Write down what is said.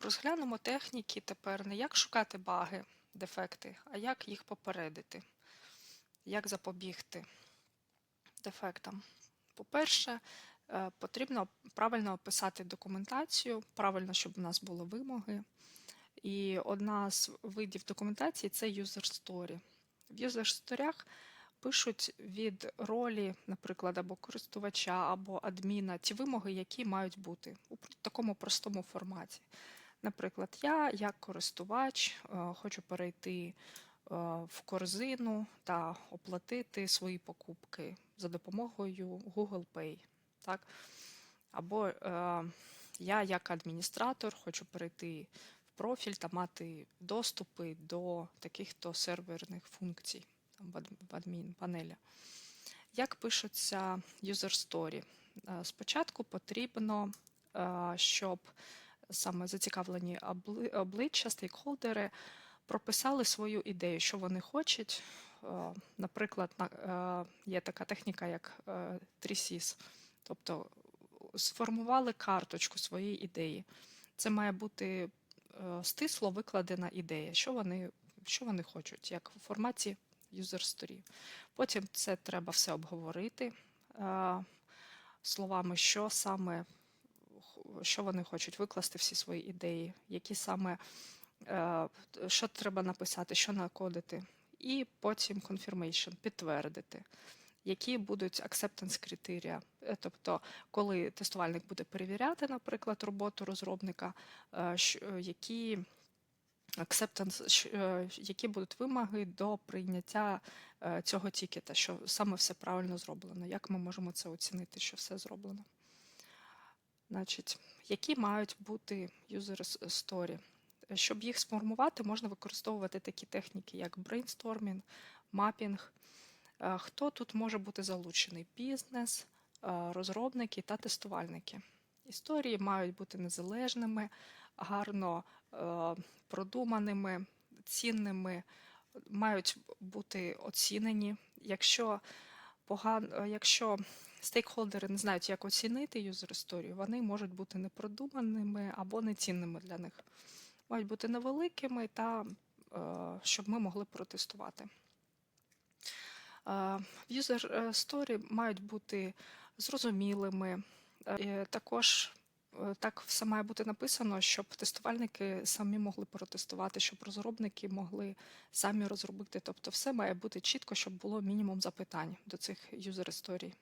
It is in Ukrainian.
Розглянемо техніки тепер не як шукати баги, дефекти, а як їх попередити, як запобігти дефектам. По-перше, е, потрібно правильно описати документацію, правильно, щоб у нас були вимоги. І одна з видів документації це user story. В user сторях пишуть від ролі, наприклад, або користувача, або адміна ті вимоги, які мають бути у такому простому форматі. Наприклад, я, як користувач, е, хочу перейти е, в корзину та оплатити свої покупки за допомогою Google Pay. Так? Або е, я, як адміністратор, хочу перейти в профіль та мати доступи до таких-то серверних функцій там, в ад- в адмін-панелі. Як пишуться user story? Спочатку потрібно, щоб саме зацікавлені обличчя, стейкхолдери прописали свою ідею, що вони хочуть. Е, Наприклад, е, є така техніка, як е, 3SIS, тобто сформували карточку своєї ідеї. Це має бути стисло викладена ідея, що вони, що вони хочуть, як у форматі story. Потім це треба все обговорити словами, що саме що вони хочуть викласти всі свої ідеї, які саме е, що треба написати, що накодити, і потім confirmation, підтвердити. Які будуть acceptance критерія, тобто, коли тестувальник буде перевіряти, наприклад, роботу розробника, е, е, які acceptance, які будуть вимоги до прийняття цього тікета, що саме все правильно зроблено. Як ми можемо це оцінити, що все зроблено? Значить, які мають бути user с- story? Щоб їх сформувати, можна використовувати такі техніки, як brainstorming, мапінг. Е, Хто тут може бути залучений? Бізнес, е, розробники та тестувальники. Історії мають бути незалежними, гарно е, продуманими, цінними, мають бути оцінені. Якщо погано, якщо стейкхолдери не знають, як оцінити юзер історію, вони можуть бути непродуманими або нецінними для них. Мають бути невеликими та е, щоб ми могли протестувати. В юзер е, story мають бути зрозумілими. Е, Також е, так все має бути написано, щоб тестувальники самі могли протестувати, щоб розробники могли самі розробити. Тобто, все має бути чітко, щоб було мінімум запитань до цих юзер історій.